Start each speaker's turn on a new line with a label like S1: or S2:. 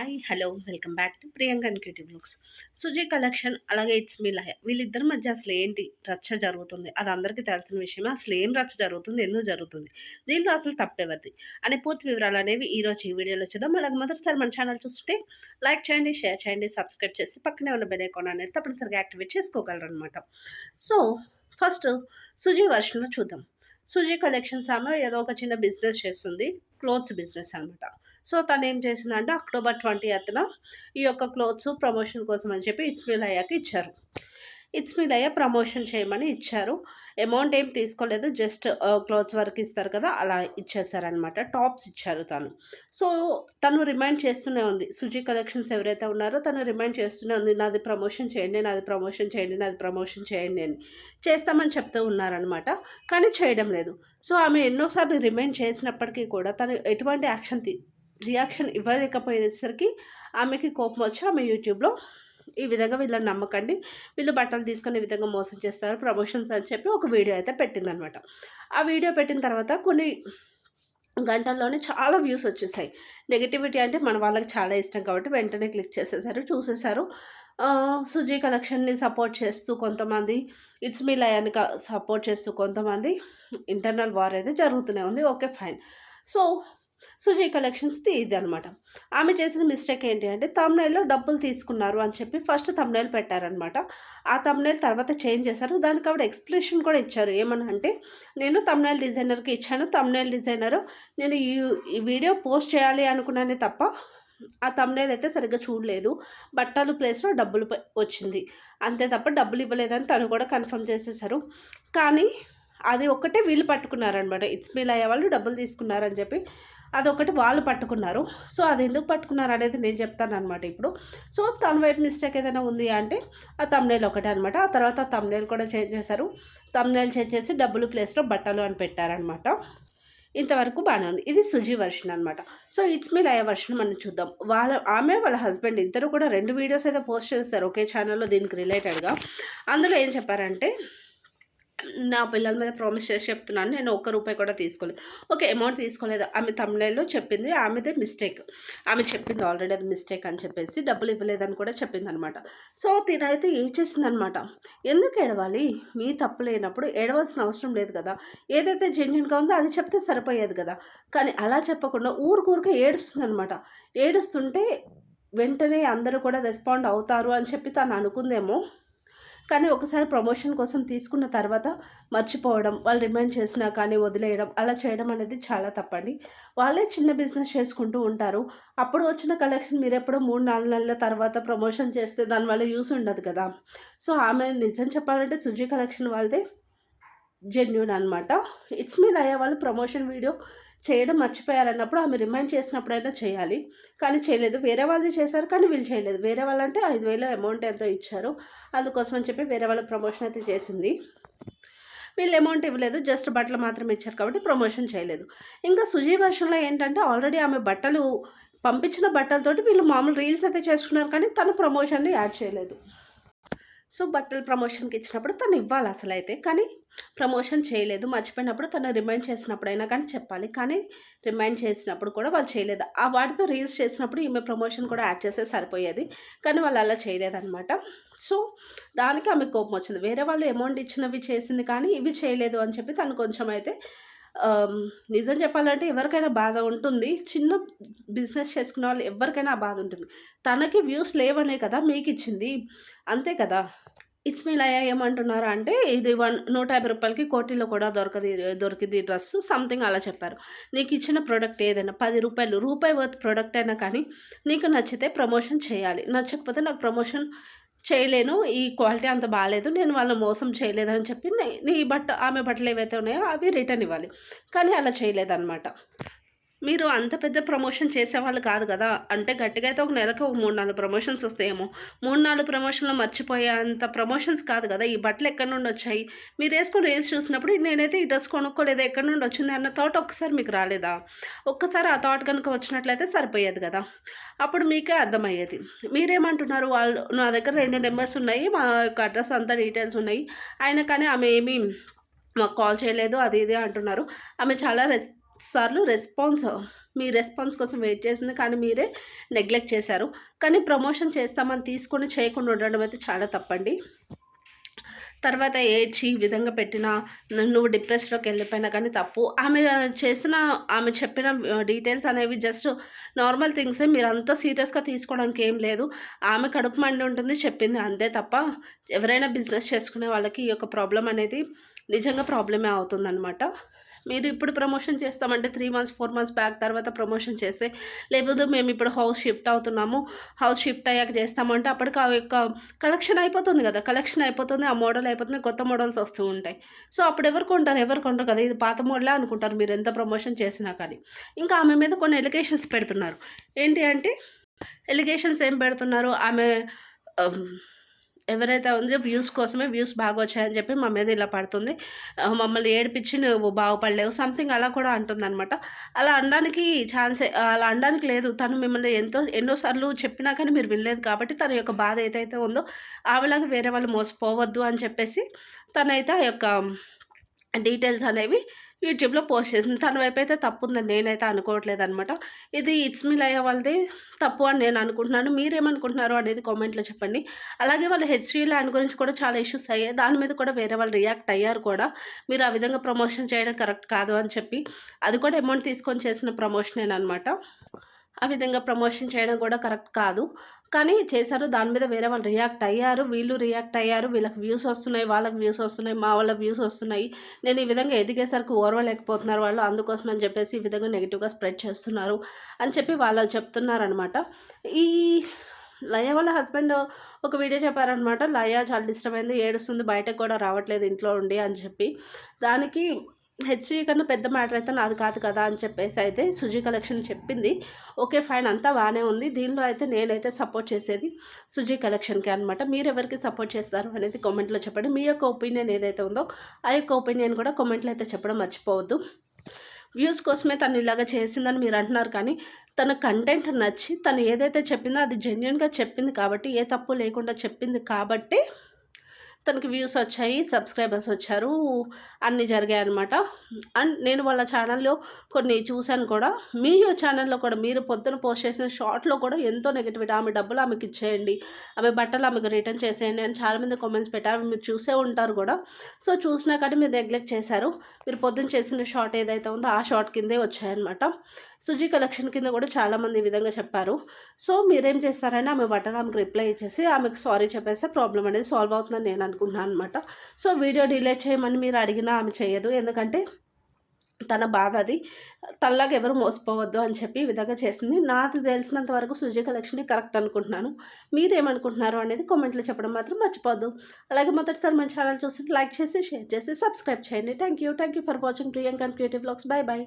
S1: Hi hello welcome back to Priyanka creative blogs. Suji collection అలాగే it's me Laya. వీళ్ళిద్దరి మధ్య అసలు ఏంటి రచ్చ జరుగుతుంది? అది అందరికీ తెలిసిన విషయమే. అసలు ఏం రచ్చ జరుగుతుంది? ఎందుకు జరుగుతుంది? దీంట్లో అసలు తప్పేవద్ది. అనే పూర్తి వివరాలు అనేవి ఈరోజు ఈ వీడియోలో చూద్దాం. అలాగే మొదటిసారి మన ఛానల్ చూస్తుంటే లైక్ చేయండి షేర్ చేయండి సబ్స్క్రైబ్ చేసి పక్కనే ఉన్న బెల్ ఐకాన్ అనేది తప్పనిసరిగా యాక్టివేట్ చేసుకోగలరు అనమాట సో ఫస్ట్ సుజీ వర్షన్లో చూద్దాం. సుజీ కలెక్షన్స్ ఆమె ఏదో ఒక చిన్న బిజినెస్ చేస్తుంది. క్లోత్స్ బిజినెస్ అనమాట సో తను ఏం చేసిందంటే అక్టోబర్ ట్వంటీ ఎత్తున ఈ యొక్క క్లోత్స్ ప్రమోషన్ కోసం అని చెప్పి ఇట్స్ మీల్ అయ్యాక ఇచ్చారు. ఇట్స్ మీల్ అయ్యా ప్రమోషన్ చేయమని ఇచ్చారు. అమౌంట్ ఏం తీసుకోలేదు జస్ట్ క్లోత్స్ వర్క్ ఇస్తారు కదా అలా ఇచ్చేసారనమాట టాప్స్ ఇచ్చారు తను. సో తను రిమైండ్ చేస్తూనే ఉంది. సుజీ కలెక్షన్స్ ఎవరైతే ఉన్నారో తను రిమైండ్ చేస్తూనే ఉంది. నాది ప్రమోషన్ చేయండి నాది ప్రమోషన్ చేయండి నాది ప్రమోషన్ చేయండి అని చేస్తామని చెప్తూ ఉన్నారనమాట కానీ చేయడం లేదు. సో ఆమె ఎన్నోసార్లు రిమైండ్ చేసినప్పటికీ కూడా తను ఎటువంటి యాక్షన్ రియాక్షన్ ఇవ్వలేకపోయేసరికి ఆమెకి కోపం వచ్చి ఆమె యూట్యూబ్లో ఈ విధంగా వీళ్ళని నమ్మకండి వీళ్ళు బట్టలు తీసుకునే ఈ విధంగా మోసం చేస్తారు ప్రమోషన్స్ అని చెప్పి ఒక వీడియో అయితే పెట్టిందనమాట. ఆ వీడియో పెట్టిన తర్వాత కొన్ని గంటల్లోనే చాలా వ్యూస్ వచ్చేసాయి. నెగిటివిటీ అంటే మన వాళ్ళకి చాలా ఇష్టం కాబట్టి వెంటనే క్లిక్ చేసేసారు చూసేసారు. సుజీ కలెక్షన్ని సపోర్ట్ చేస్తూ కొంతమంది ఇట్స్ మీ లయాన్ని సపోర్ట్ చేస్తూ కొంతమంది ఇంటర్నల్ వార్ అయితే జరుగుతూనే ఉంది. Okay fine so Suji collections ఇది అనమాట ఆమె చేసిన మిస్టేక్ ఏంటి అంటే తమ్నైల్లో డబ్బులు తీసుకున్నారు అని చెప్పి ఫస్ట్ తమ్నైల్ పెట్టారనమాట ఆ తమ్నైల్ తర్వాత చేంజ్ చేశారు. దానికి ఆవిడ ఎక్స్ప్లెనేషన్ కూడా ఇచ్చారు. ఏమని అంటే నేను తమ్నైల్ డిజైనర్కి ఇచ్చాను. తమ్నైల్ డిజైనర్ నేను ఈ ఈ వీడియో పోస్ట్ చేయాలి అనుకున్నానే తప్ప ఆ తమ్నేల్ అయితే సరిగ్గా చూడలేదు. బట్టలు ప్లేస్లో డబ్బులు వచ్చింది. అంతే తప్ప డబ్బులు ఇవ్వలేదని తను కూడా కన్ఫర్మ్ చేసేసారు కానీ అది ఒక్కటే వీళ్ళు పట్టుకున్నారనమాట ఇట్స్ మీల్ అయ్యే వాళ్ళు డబ్బులు తీసుకున్నారని చెప్పి అదొకటి వాళ్ళు పట్టుకున్నారు. సో అది ఎందుకు పట్టుకున్నారు అనేది నేను చెప్తాను అనమాట ఇప్పుడు. సో తన వైపు మిస్టేక్ ఏదైనా ఉంది అంటే ఆ తమ్నేల్ ఒకటే అనమాట ఆ తర్వాత తమ్నేల్ కూడా చేంజ్ చేశారు. తమ్నేల్ చేంజ్ చేసి డబ్బులు ప్లేస్లో బట్టలు అని పెట్టారనమాట ఇంతవరకు బాగానే ఉంది. ఇది సుజీ వర్షన్ అనమాట so it's me Laya version మనం చూద్దాం. వాళ్ళ ఆమె వాళ్ళ హస్బెండ్ ఇద్దరు కూడా రెండు వీడియోస్ అయితే పోస్ట్ చేస్తారు ఒకే ఛానల్లో దీనికి రిలేటెడ్గా అందులో ఏం చెప్పారంటే నా పిల్లల మీద ప్రామిస్ చేసి చెప్తున్నాను నేను ఒక్క రూపాయి కూడా తీసుకోలేదు. ఓకే అమౌంట్ తీసుకోలేదు. ఆమె తమిళలో చెప్పింది ఆమెదే మిస్టేక్ ఆమె చెప్పింది ఆల్రెడీ అది మిస్టేక్ అని చెప్పేసి డబ్బులు ఇవ్వలేదని కూడా చెప్పింది అనమాట సో తినైతే ఏం చేసిందనమాట? ఎందుకు ఏడవాలి? మీ తప్పు లేనప్పుడు ఏడవలసిన అవసరం లేదు కదా. ఏదైతే జెన్యున్గా ఉందో అది చెప్తే సరిపోయేది కదా. కానీ అలా చెప్పకుండా ఊరికూరికే ఏడుస్తుంది అనమాట ఏడుస్తుంటే వెంటనే అందరూ కూడా రెస్పాండ్ అవుతారు అని చెప్పి తను అనుకుందేమో. కానీ ఒకసారి ప్రమోషన్ కోసం తీసుకున్న తర్వాత మర్చిపోవడం వాళ్ళు రిమైండ్ చేసినా కానీ వదిలేయడం అలా చేయడం అనేది చాలా తప్పండి. వాళ్ళే చిన్న బిజినెస్ చేసుకుంటూ ఉంటారు. అప్పుడు వచ్చిన కలెక్షన్ మీరు ఎప్పుడో మూడు నాలుగు నెలల తర్వాత ప్రమోషన్ చేస్తే దానివల్ల యూస్ ఉండదు కదా. సో ఆమె నిజం చెప్పాలంటే సుజీ కలెక్షన్ వాళ్ళదే జెన్యున్ అనమాట ఇట్స్ మీ అయ్యే వాళ్ళు ప్రమోషన్ వీడియో చేయడం మర్చిపోయారన్నప్పుడు ఆమె రిమైండ్ చేసినప్పుడైనా చేయాలి. కానీ చేయలేదు. వేరే వాళ్ళది చేశారు కానీ వీళ్ళు చేయలేదు. వేరే వాళ్ళంటే ఐదు వేలు అమౌంట్ ఎంతో ఇచ్చారు. అందుకోసం అని చెప్పి వేరే వాళ్ళ ప్రమోషన్ అయితే చేసింది. వీళ్ళు అమౌంట్ ఇవ్వలేదు. జస్ట్ బట్టలు మాత్రమే ఇచ్చారు కాబట్టి ప్రమోషన్ చేయలేదు. ఇంకా సుజీ వర్షంలో ఏంటంటే ఆల్రెడీ ఆమె బట్టలు పంపించిన బట్టలతోటి వీళ్ళు మామూలు రీల్స్ అయితే చేసుకున్నారు కానీ తను ప్రమోషన్ని యాడ్ చేయలేదు. సో బట్టలు ప్రమోషన్కి ఇచ్చినప్పుడు తను ఇవ్వాలి అసలు అయితే కానీ ప్రమోషన్ చేయలేదు. మర్చిపోయినప్పుడు తను రిమైండ్ చేసినప్పుడైనా కానీ చెప్పాలి. కానీ రిమైండ్ చేసినప్పుడు కూడా వాళ్ళు చేయలేదు. ఆ వాటితో రీల్స్ చేసినప్పుడు ఈమె ప్రమోషన్ కూడా యాడ్ చేస్తే సరిపోయేది. కానీ వాళ్ళు అలా చేయలేదన్నమాట. సో దానికి ఆమె కోపం వచ్చింది. వేరే వాళ్ళు అమౌంట్ ఇచ్చినవి చేసింది కానీ ఇవి చేయలేదు అని చెప్పి తను కొంచెం అయితే నిజం చెప్పాలంటే ఎవరికైనా బాధ ఉంటుంది. చిన్న బిజినెస్ చేసుకునే వాళ్ళు ఎవరికైనా బాధ ఉంటుంది. తనకి వ్యూస్ లేవనే కదా మీకు ఇచ్చింది అంతే కదా. ఇట్స్ మీ లయ ఏమంటున్నారు అంటే ఇది వన్ నూట యాభై రూపాయలకి కోటిలో కూడా దొరకది దొరికింది డ్రెస్ సంథింగ్ అలా చెప్పారు. నీకు ఇచ్చిన ప్రోడక్ట్ ఏదైనా పది రూపాయలు రూపాయి వర్త్ ప్రోడక్ట్ అయినా కానీ నీకు నచ్చితే ప్రమోషన్ చేయాలి. నచ్చకపోతే నాకు ప్రమోషన్ చేయలేను ఈ క్వాలిటీ అంత బాగాలేదు నేను వాళ్ళని మోసం చేయలేదని చెప్పి నీ బట్ట ఆమె బట్టలు ఏవైతే ఉన్నాయో అవి రిటర్న్ ఇవ్వాలి. కానీ అలా చేయలేదన్నమాట. మీరు అంత పెద్ద ప్రమోషన్ చేసేవాళ్ళు కాదు కదా? అంటే గట్టిగా అయితే ఒక నెలకు ఒక మూడు నాలుగు ప్రమోషన్స్ వస్తాయేమో. మూడు నాలుగు ప్రమోషన్లో మర్చిపోయే అంత ప్రమోషన్స్ కాదు కదా? ఈ బట్టలు ఎక్కడి నుండి వచ్చాయి? మీరు వేసుకుని రేస్ చూసినప్పుడు నేనైతే ఈ డ్రెస్ కొనుక్కోలేదు? ఎక్కడి నుండి వచ్చింది అన్న థాట్ ఒక్కసారి మీకు రాలేదా? ఒక్కసారి ఆ థాట్ కనుక వచ్చినట్లయితే సరిపోయేది కదా? అప్పుడు మీకే అర్థమయ్యేది. మీరేమంటున్నారు? వాళ్ళు నా దగ్గర రెండు నెంబర్స్ ఉన్నాయి మా యొక్క అడ్రస్ అంతా డీటెయిల్స్ ఉన్నాయి. అయినా కానీ ఆమె ఏమీ మాకు కాల్ చేయలేదు అది ఇది అంటున్నారు. ఆమె చాలా రెస్ సార్లు రెస్పాన్స్ మీ రెస్పాన్స్ కోసం వెయిట్ చేసింది కానీ మీరే నెగ్లెక్ట్ చేశారు. కానీ ప్రమోషన్ చేస్తామని తీసుకొని చేయకుండా ఉండడం అయితే చాలా తప్పండి. తర్వాత ఏడ్చి ఈ విధంగా పెట్టిన నువ్వు డిప్రెస్డ్లోకి వెళ్ళిపోయినా కానీ తప్పు. ఆమె చేసిన ఆమె చెప్పిన డీటెయిల్స్ అనేవి జస్ట్ నార్మల్ థింగ్సే. మీరు అంత సీరియస్గా తీసుకోవడానికి ఏం లేదు. ఆమె కడుపు మండి ఉంటుంది చెప్పింది అంతే తప్ప ఎవరైనా బిజినెస్ చేసుకునే వాళ్ళకి ఈ యొక్క ప్రాబ్లం అనేది నిజంగా ప్రాబ్లమే అవుతుందన్నమాట. మీరు ఇప్పుడు ప్రమోషన్ చేస్తామంటే three months four months back తర్వాత ప్రమోషన్ చేస్తే లేకపోతే మేము ఇప్పుడు హౌస్ షిఫ్ట్ అవుతున్నాము హౌస్ షిఫ్ట్ అయ్యాక చేస్తామంటే అప్పటికి ఆ యొక్క కలెక్షన్ అయిపోతుంది కదా కలెక్షన్ అయిపోతుంది ఆ మోడల్ అయిపోతుంది కొత్త మోడల్స్ వస్తూ ఉంటాయి. సో అప్పుడు ఎవరు కొంటారు ఎవరు కొంటారు కదా ఇది పాత మోడలే అనుకుంటారు మీరు ఎంత ప్రమోషన్ చేసినా కానీ. ఇంకా ఆమె మీద కొన్ని ఎలిగేషన్స్ పెడుతున్నారు. ఏంటి అంటే ఎలిగేషన్స్ ఏం పెడుతున్నారు? ఆమె ఎవరైతే ఉందో వ్యూస్ కోసమే వ్యూస్ బాగా వచ్చాయని చెప్పి మా మీద ఇలా పడుతుంది. మమ్మల్ని ఏడిపించి నువ్వు బాగుపడలేవు సంథింగ్ అలా కూడా అంటుందన్నమాట. అలా అనడానికి ఛాన్సే అలా అనడానికి లేదు. తను మిమ్మల్ని ఎంతో ఎన్నోసార్లు చెప్పినా కానీ మీరు వినలేదు కాబట్టి తన యొక్క బాధ ఏదైతే ఉందో ఆమెలాగా వేరే వాళ్ళు మోసపోవద్దు అని చెప్పేసి తనైతే ఆ యొక్క డీటెయిల్స్ అనేవి యూట్యూబ్లో పోస్ట్ చేసింది తన వైపు అయితే తప్పు ఉందని నేనైతే అనుకోవట్లేదు అనమాట ఇది ఇట్స్ మీ లయ వాళ్ళది తప్పు అని నేను అనుకుంటున్నాను. మీరేమనుకుంటున్నారు అనేది కామెంట్లో చెప్పండి. అలాగే వాళ్ళు హెచ్డీ ల్యాండ్ గురించి కూడా చాలా ఇష్యూస్ అయ్యాయి. దాని మీద కూడా వేరే వాళ్ళు రియాక్ట్ అయ్యారు కూడా. మీరు ఆ విధంగా ప్రమోషన్ చేయడం కరెక్ట్ కాదు అని చెప్పి. అది కూడా అమౌంట్ తీసుకొని చేసిన ప్రమోషన్ అనమాట ఆ విధంగా ప్రమోషన్ చేయడం కూడా కరెక్ట్ కాదు. కానీ చేశారు దాని మీద వేరే వాళ్ళు రియాక్ట్ అయ్యారు వీళ్ళు రియాక్ట్ అయ్యారు వీళ్ళకి వ్యూస్ వస్తున్నాయి వాళ్ళకి వ్యూస్ వస్తున్నాయి మా వాళ్ళ వ్యూస్ వస్తున్నాయి. నేను ఈ విధంగా ఎదిగేసరికి ఓర్వలేకపోతున్నారు వాళ్ళు అందుకోసం అని చెప్పేసి ఈ విధంగా నెగిటివ్గా స్ప్రెడ్ చేస్తున్నారు అని చెప్పి వాళ్ళు చెప్తున్నారనమాట ఈ లయ వాళ్ళ హస్బెండ్ ఒక వీడియో చెప్పారనమాట లయ చాలా డిస్టర్బ్ అయింది ఏడుస్తుంది బయటకు కూడా రావట్లేదు ఇంట్లో ఉండి అని చెప్పి. దానికి హెచ్డి కన్నా పెద్ద మ్యాటర్ అయితే నాది కాదు కదా అని చెప్పేసి అయితే సుజీ కలెక్షన్ చెప్పింది. ఓకే ఫైన్ అంతా బాగానే ఉంది. దీనిలో అయితే నేనైతే సపోర్ట్ చేసేది సుజీ కలెక్షన్కి అనమాట మీరు ఎవరికి సపోర్ట్ చేస్తారు అనేది కామెంట్లో చెప్పండి. మీ యొక్క ఒపీనియన్ ఏదైతే ఉందో ఆ యొక్క ఒపీనియన్ కూడా కామెంట్లో అయితే చెప్పడం మర్చిపోవద్దు. వ్యూస్ కోసమే తను ఇలాగ చేసిందని మీరు అంటున్నారు కానీ తన కంటెంట్ నచ్చి తను ఏదైతే చెప్పిందో అది జెన్యున్గా చెప్పింది కాబట్టి ఏ తప్పు లేకుండా చెప్పింది కాబట్టి తనకి వ్యూస్ వచ్చాయి సబ్స్క్రైబర్స్ వచ్చారు అన్నీ జరిగాయి అనమాట అండ్ నేను వాళ్ళ ఛానల్లో కొన్ని చూశాను కూడా. మీ ఛానల్లో కూడా మీరు పొద్దున పోస్ట్ చేసిన షార్ట్లో కూడా ఎంతో నెగిటివిటీ ఆమె డబ్బులు ఆమెకి ఇచ్చేయండి ఆమె బట్టలు ఆమెకు రిటర్న్ చేసేయండి అని చాలామంది కామెంట్స్ పెట్టారు. మీరు చూసే ఉంటారు కూడా. సో చూసినా కానీ మీరు నెగ్లెక్ట్ చేశారు. మీరు పొద్దున చేసిన షార్ట్ ఏదైతే ఉందో ఆ షార్ట్ కిందే వచ్చాయన్నమాట సుజీ కలెక్షన్ కింద కూడా చాలామంది ఈ విధంగా చెప్పారు. సో మీరేం చేస్తారని ఆమె బట్టలు ఆమెకు రిప్లై ఇచ్చేసి ఆమెకు సారీ చెప్పేస్తే ప్రాబ్లం అనేది సాల్వ్ అవుతుందని నేను అనుకుంటున్నాను. అనమాట సో వీడియో డిలే చేయమని మీరు అడిగినా ఆమె చేయదు. ఎందుకంటే తన బాధ అది. తనలాగా ఎవరు మోసపోవద్దు అని చెప్పి ఈ విధంగా చేసింది. నాకు తెలిసినంత వరకు సుజీ కలెక్షన్ కరెక్ట్ అనుకుంటున్నాను. మీరేమనుకుంటున్నారు అనేది కామెంట్లో చెప్పడం మాత్రం మర్చిపోద్దు. అలాగే మొదటిసారి మన ఛానల్ చూసి లైక్ చేసి షేర్ చేసి సబ్స్క్రైబ్ చేయండి. Thank you thank you for watching Priyanka creative blogs. Bye bye